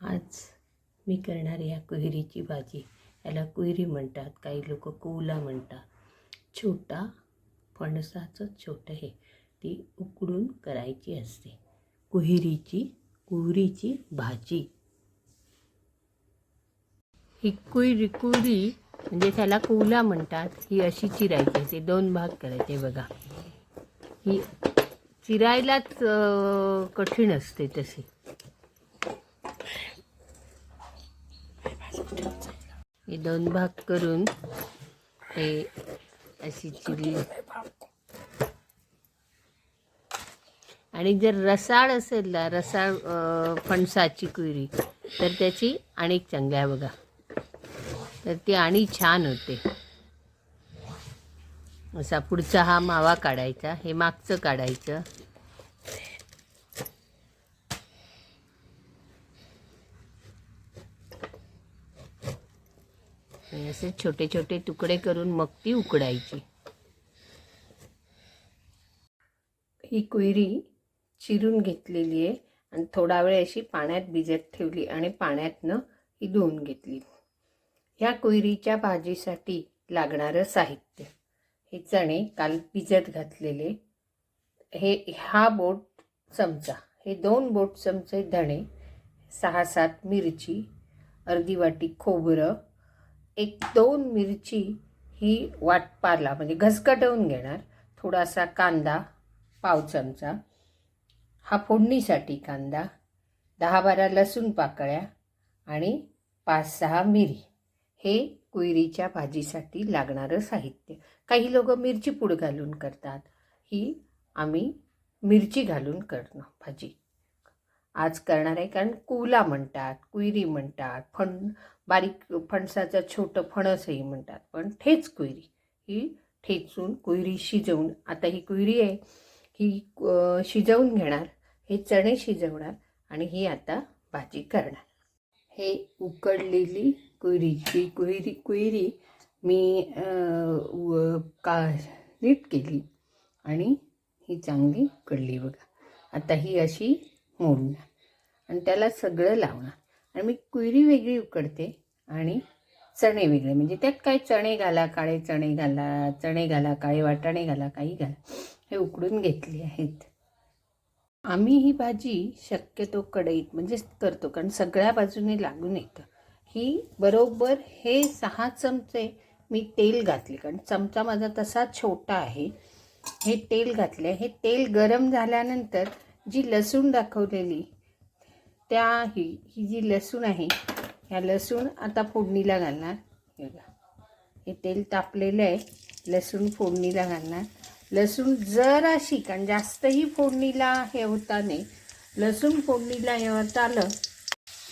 आज मी करणार या कुहिरीची भाजी. याला कुहिरी म्हणतात. काही लोक कोवला म्हणतात. छोटा फणसाचं छोटं हे. ती उकडून करायची असते. कुहिरीची कुहरीची भाजी. ही कुहिरी कुहरी म्हणजे त्याला कोवला म्हणतात. ही अशी चिरायची असते. दोन भाग करायचे बघा. ही चिरायलाच कठीण असते तशी. हे दोन भाग करून हे अशी चिली. आणि जर रसाळ असेल ना रसाळ फणसाची कुरी तर त्याची आणि चांगली आहे बघा. तर ती आणि छान होते. असा पुढचा हा मावा काढायचा हे मागचं काढायचं. आणि असे छोटे छोटे तुकडे करून मग ती उकडायची. ही कुयरी चिरून घेतलेली आहे आणि थोडा वेळ अशी पाण्यात भिजत ठेवली आणि पाण्यातनं ही धुवून घेतली. ह्या कुयरीच्या भाजीसाठी लागणारं साहित्य. हे चणे काल भिजत घातलेले. हे हा बोट चमचा. हे दोन बोट चमचे धणे सहा सात मिरची अर्धी वाटी खोबरं एक दोन मिरची ही वाटपाला म्हणजे घसकटवून घेणार. थोडासा कांदा पाव चमचा. हा फोडणीसाठी कांदा दहा बारा लसूण पाकळ्या आणि पाच सहा मिरी. हे कुयरीच्या भाजीसाठी लागणारं साहित्य. काही लोक मिरची पूड घालून करतात. ही आम्ही मिरची घालून करणं भाजी. आज करणार आहे. कारण कुला म्हणतात कुयरी म्हणतात फण बारीक फणसाचं छोटं फणसही म्हणतात. पण ठेच कुयरी ही ठेचून कुयरी शिजवून आता ही कुयरी आहे. ही शिजवून घेणार. हे चणे शिजवणार आणि ही आता भाजी करणार. हे उकडलेली कुयरीची कुयरी कुयरी मी का नीट केली आणि ही चांगली उकडली बघा. आता ही अशी मोडणार आणि त्याला सगळं लावणार. आणि मी कुयरी वेगळी उकडते आणि चणे वेगळे. म्हणजे त्यात काय चणे घाला काळे चणे घाला चणे घाला काळे वाटाणे घाला काही घाला. हे उकडून घेतले आहेत. आम्ही ही भाजी शक्यतो कढईत म्हणजे करतो. कारण सगळ्या बाजूने लागून येतं. ही बरोबर हे सहा चमचे मी तेल घातले. कारण चमचा माझा तसा छोटा आहे. हे तेल घातले हे तेल गरम झाल्यानंतर जी लसूण दाखवलेली त्या ही ही जी लसूण आहे ह्या लसूण आता फोडणीला घालणार. हे बघा. हे तेल तापलेलं आहे लसूण फोडणीला घालणार. लसूण जराशी कारण जास्तही फोडणीला हे होता नाही. लसूण फोडणीला हे होता आलं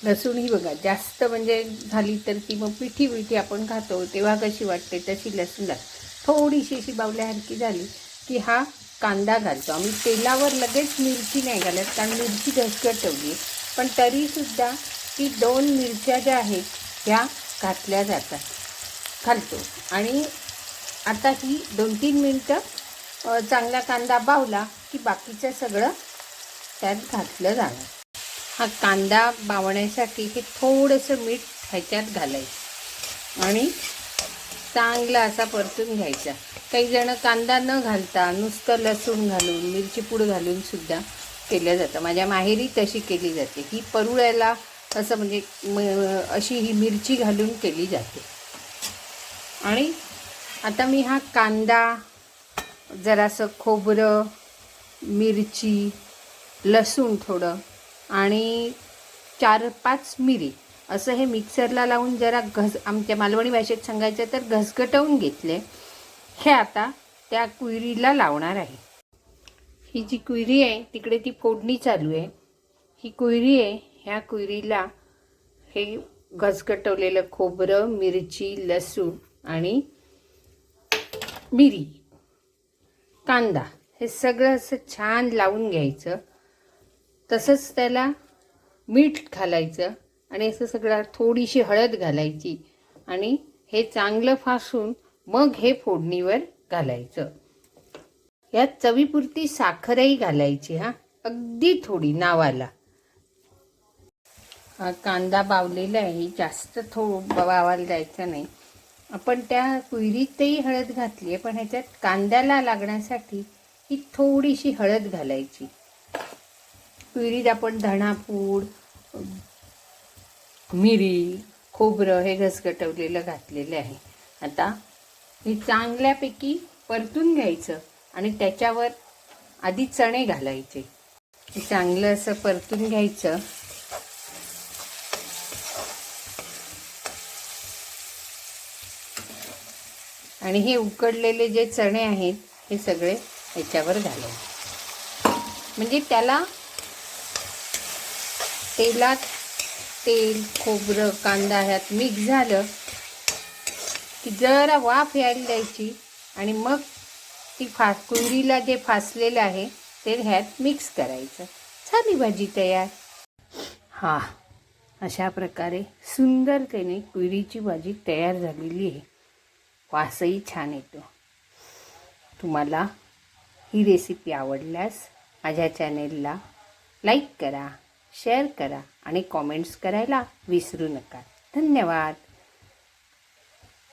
लसूण ही बघा जास्त म्हणजे झाली तर ती मग पिठी पिठी आपण खातो तेव्हा कशी वाटते तशी लसूण थोडीशी अशी बावल्यासारखी झाली की हा कांदा घालतो. आम्ही तेलावर लगेच मिरची नाही घालत कारण मिरची ठेवली पण तरीसुद्धा ती दोन मिरच्या ज्या आहेत ह्या घातल्या जातात. घालतो. आणि आता ही दोन तीन मिनटं चांगला कांदा बावला की बाकीचं सगळं त्यात घातलं जाणार. हा कांदा बावण्यासाठी हे थोडंसं मीठ ह्याच्यात घालायचं. आणि चांगला असा परतून घ्यायचा. काही जण कांदा न घालता नुसतं लसूण घालून मिरची पूड घालून सुद्धा केलं जातं. माझ्या माहेरी तशी केली जाते. ही परुळ्याला असं म्हणजे म- अशी ही मिरची घालून केली जाते. आणि आता मी हा कांदा जरासं खोबरं मिरची लसूण थोडं आणि चार पाच मिरी असं हे मिक्सरला लावून जरा घस आमच्या मालवणी भाषेत सांगायचं तर घसघटवून घेतले. हे आता त्या कुयरीला लावणार आहे. ही जी कुयरी आहे तिकडे ती फोडणी चालू आहे. ही कुयरी आहे ह्या कुयरीला हे घसकटवलेलं खोबरं मिरची लसूण आणि मिरी कांदा हे सगळं असं छान लावून घ्यायचं. तसंच त्याला मीठ घालायचं आणि असं सगळं थोडीशी हळद घालायची आणि हे चांगलं फासून मग हे फोडणीवर घालायचं. यात चवीपुरती साखरही घालायची हा. अगदी थोडी नावाला. कांदा बावलेला आहे जास्त थो बावायला द्यायचा नाही. आपण त्या कुहिरीतही हळद घातली आहे पण ह्याच्यात कांद्याला लागण्यासाठी ही थोडीशी हळद घालायची. कुहिरीत आपण धणापूड मिरी खोबरं हे घसगटवलेलं घातलेलं आहे. आता हे चांगल्यापैकी परतून घ्यायचं आणि त्याच्यावर आधी चणे घालायचे. हे चांगलं असं परतून घ्यायचं. आणि हे उकडलेले जे चणे आहेत हे सगळे ह्याच्यावर घालायचे. म्हणजे त्याला तेलात तेल खोबरं कांदा ह्यात मिक्स झालं की जरा वाफ यायला द्यायची आणि मग ती फा कुंडीला जे फासलेलं आहे ते ह्यात मिक्स करायचं. झाली भाजी तयार. हा अशा प्रकारे सुंदरतेने कुरीची भाजी तयार झालेली आहे. वासही छान येतो. तुम्हाला ही रेसिपी आवडल्यास माझ्या चॅनेलला लाईक करा शेअर करा आणि कॉमेंट्स करायला विसरू नका. धन्यवाद.